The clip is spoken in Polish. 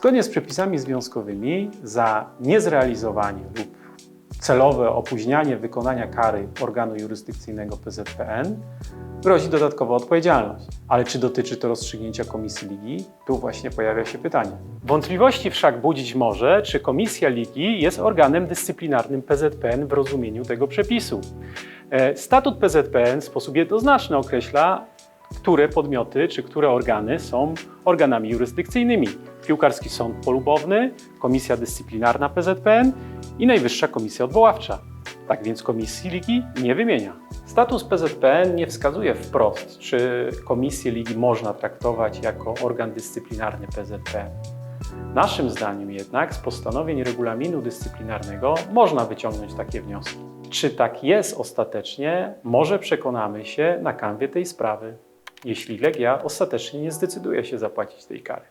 Zgodnie z przepisami związkowymi za niezrealizowanie lub celowe opóźnianie wykonania kary organu jurysdykcyjnego PZPN grozi dodatkowa odpowiedzialność. Ale czy dotyczy to rozstrzygnięcia Komisji Ligi? Tu właśnie pojawia się pytanie. Wątpliwości wszak budzić może, czy Komisja Ligi jest organem dyscyplinarnym PZPN w rozumieniu tego przepisu. E, Statut PZPN w sposób jednoznaczny określa, które podmioty czy które organy są organami jurysdykcyjnymi. Piłkarski Sąd Polubowny, Komisja Dyscyplinarna PZPN i Najwyższa Komisja Odwoławcza. Tak więc Komisji Ligi nie wymienia. Status PZPN nie wskazuje wprost, czy Komisję Ligi można traktować jako organ dyscyplinarny PZPN. Naszym zdaniem jednak z postanowień regulaminu dyscyplinarnego można wyciągnąć takie wnioski. Czy tak jest ostatecznie, może przekonamy się na kanwie tej sprawy, jeśli Legia ostatecznie nie zdecyduje się zapłacić tej kary.